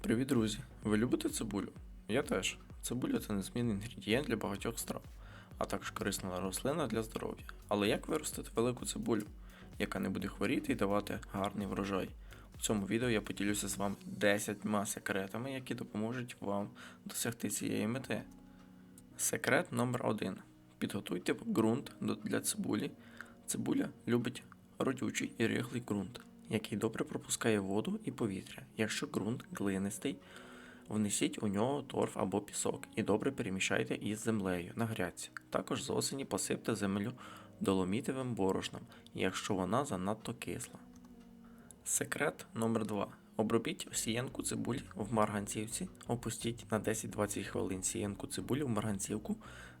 Привіт, друзі! Ви любите цибулю? Я теж. Цибуля це незмінний інгредієнт для багатьох страв, а також корисна рослина для здоров'я. Але як виростити велику цибулю, яка не буде хворіти і давати гарний врожай? У цьому відео я поділюся з вами 10 секретами, які допоможуть вам досягти цієї мети. Секрет номер 1. Підготуйте ґрунт для цибулі. Цибуля любить родючий і рихлий ґрунт, який добре пропускає воду і повітря. Якщо ґрунт глинистий, внесіть у нього торф або пісок і добре перемішайте із землею на грядці. Також з осені посипте землю доломітовим борошном, якщо вона занадто кисла. Секрет номер 2. Обробіть сіянку цибулі в марганцівці, опустіть на 10-20 хвилин сіянку цибулі в марганцівку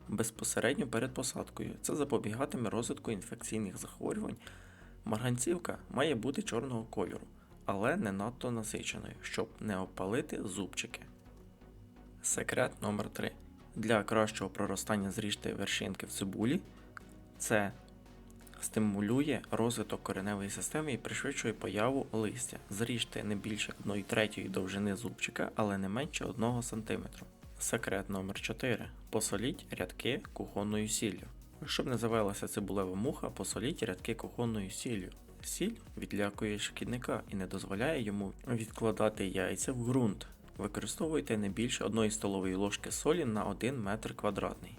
безпосередньо перед посадкою. Це запобігатиме розвитку інфекційних захворювань. Марганцівка має бути чорного кольору, але не надто насиченою, щоб не опалити зубчики. Секрет номер 3. Для кращого проростання зріжте вершинки в цибулі. Це стимулює розвиток кореневої системи і пришвидшує появу листя. Зріжте не більше 1 третьої довжини зубчика, але не менше 1 см. Секрет номер 4. Посоліть рядки кухонною сіллю. Щоб не завелася цибулева муха, посоліть рядки кухонною сіллю. Сіль відлякує шкідника і не дозволяє йому відкладати яйця в ґрунт. Використовуйте не більше 1 столової ложки солі на 1 метр квадратний.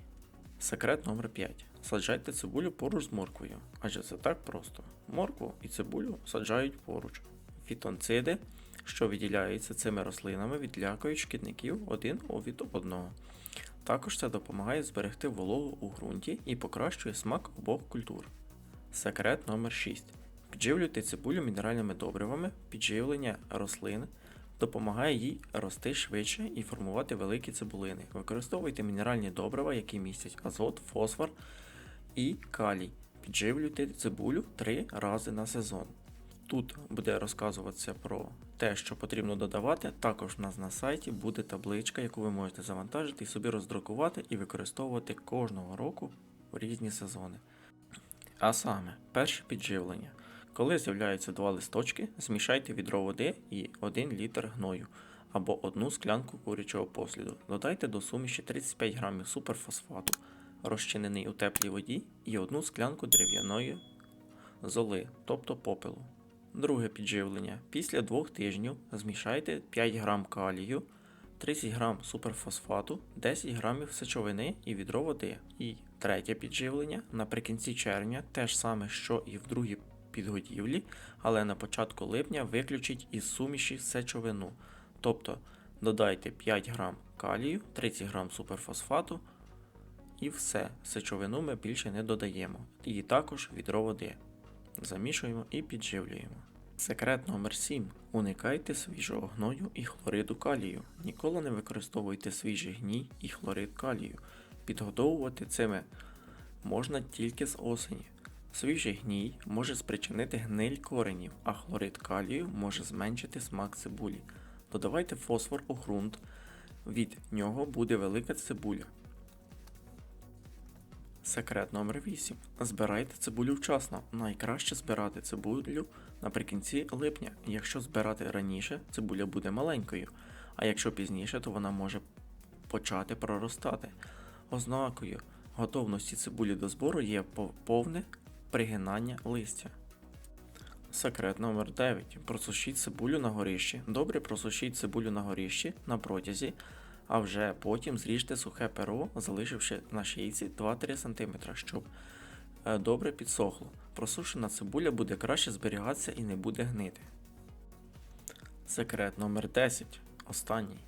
Секрет номер 5. Саджайте цибулю поруч з морквою, адже це так просто. Моркву і цибулю саджають поруч. Фітонциди, що виділяються цими рослинами, відлякують шкідників один від одного. Також це допомагає зберегти вологу у ґрунті і покращує смак обох культур. Секрет номер 6. Підживлюйте цибулю мінеральними добривами, підживлення рослин допомагає їй рости швидше і формувати великі цибулини. Використовуйте мінеральні добрива, які містять азот, фосфор і калій. Підживлюйте цибулю 3 рази на сезон. Тут буде розказуватися про те, що потрібно додавати. Також в нас на сайті буде табличка, яку ви можете завантажити і собі роздрукувати і використовувати кожного року в різні сезони. А саме, перше підживлення. Коли з'являються два листочки, змішайте відро води і 1 літр гною або одну склянку курячого посліду. Додайте до суміші 35 грамів суперфосфату, розчинений у теплій воді, і одну склянку дерев'яної золи, тобто попелу. Друге підживлення. Після двох тижнів змішайте 5 грам калію, 30 грам суперфосфату, 10 грамів сечовини і відро води. І третє підживлення наприкінці червня, те ж саме, що і в другій підгодівлі, але на початку липня виключіть із суміші сечовину. Тобто додайте 5 грам калію, 30 грам суперфосфату і все. Сечовину ми більше не додаємо. І також відро води. Замішуємо і підживлюємо. Секрет номер 7. Уникайте свіжого гною і хлориду калію. Ніколи не використовуйте свіжий гній і хлорид калію. Підгодовувати цими можна тільки з осені. Свіжий гній може спричинити гниль коренів, а хлорид калію може зменшити смак цибулі. Додавайте фосфор у ґрунт, від нього буде велика цибуля. Секрет номер 8. Збирайте цибулю вчасно. Найкраще збирати цибулю наприкінці липня. Якщо збирати раніше, цибуля буде маленькою, а якщо пізніше, то вона може почати проростати. Ознакою готовності цибулі до збору є повне пригинання листя. Секрет номер 9. Просушіть цибулю на горищі. Добре просушіть цибулю на горищі на протязі, а вже потім зріжте сухе перо, залишивши на шийці 2-3 см, щоб е, добре підсохло. Просушена цибуля буде краще зберігатися і не буде гнити. Секрет номер 10. Останній.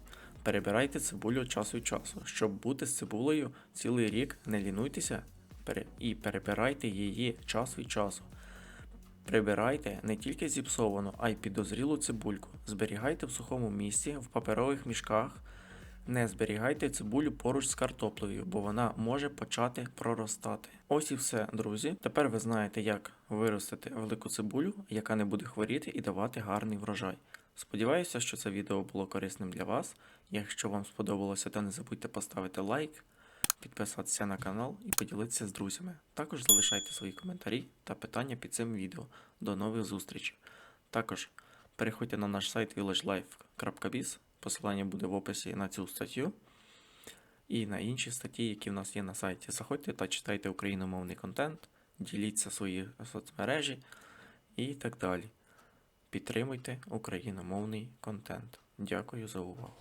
Перебирайте цибулю час від часу. Щоб бути з цибулею цілий рік, не лінуйтеся і перебирайте її час від часу. Прибирайте не тільки зіпсовану, а й підозрілу цибульку. Зберігайте в сухому місці, в паперових мішках. Не зберігайте цибулю поруч з картоплею, бо вона може почати проростати. Ось і все, друзі. Тепер ви знаєте, як виростити велику цибулю, яка не буде хворіти і давати гарний врожай. Сподіваюся, що це відео було корисним для вас. Якщо вам сподобалося, то не забудьте поставити лайк, підписатися на канал і поділитися з друзями. Також залишайте свої коментарі та питання під цим відео. До нових зустрічей. Також переходьте на наш сайт villagelife.biz Посилання буде в описі на цю статтю і на інші статті, які в нас є на сайті. Заходьте та читайте україномовний контент, діліться свої соцмережі і так далі. Підтримуйте україномовний контент. Дякую за увагу.